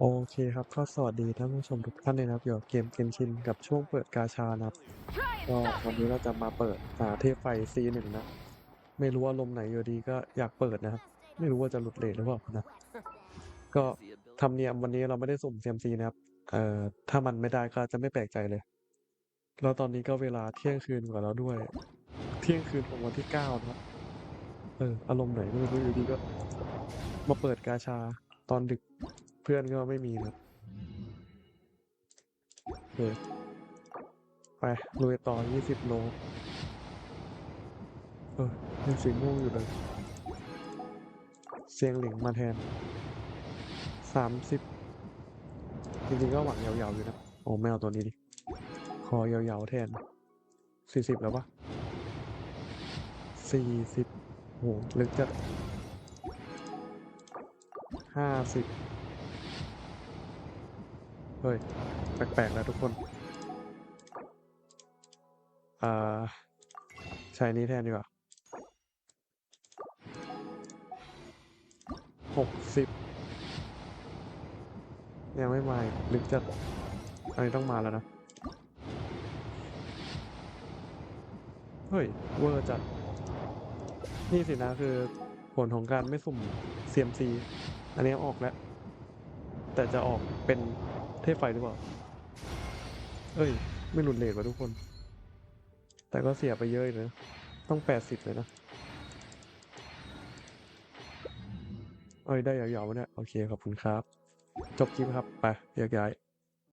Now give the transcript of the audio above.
โอเคครับก็สวัสดีท่านผู้ชมทุกท่านเลยนะครับอยู่กับเกมเกนชินกับช่วงเปิดกาชานะครับก็วันนี้เราจะมาเปิดหาเทพไฟ C1 นะ ไม่รู้ว่าลมไหนอยู่ดีก็อยากเปิดนะครับ ไม่รู้ว่าจะหลุดเลทหรือเปล่านะ ก็ทำเนียมวันนี้เราไม่ได้สุ่ม CMC นะครับเอ่อถ้ามันไม่ได้ก็จะไม่แปลกใจเลยแล้วตอนนี้ก็เวลาเที่ยงคืนกว่าแล้วด้วย เที่ยงคืนของวันที่เก้านะครับเอออารมณ์ไหนไม่รู้อยู่ดีก็ มาเปิดกาชาตอนดึก พื่อนก็ไม่มีครับโอเคไปลุยต่อ 20 โล เออยังสีม่วงอยู่เลย เสียงหลิงมาแทน 30 จริงๆก็หวังยาวๆอยู่นะ โอ้ไม่เอาตัวนี้ดิ คอยาวๆแทน 40 แล้วปะ40โห ลึกจัดห้าสิบ เฮ้ย แปลกๆแล้วทุกคนอ่าใช้นี้แทนดีกว่าหกสิบยังไม่มาลึกจัดอันนี้ต้องมาแล้วนะ เฮ้ย เวอร์จัด นี่สินะคือผลของการไม่สุ่ม CMC อันนี้ออกแล้ว แต่จะออกเป็นเทพไฟหรือเปล่า เอ้ย ไม่หลุดเลทว่ะทุกคน แต่ก็เสียไปเยอะเลยนะต้องแปดสิบเลยนะ เอ้ย ได้ยาวๆวะเนี่ย โอเค ขอบคุณครับ จบคลิปครับ ไปแยกย้าย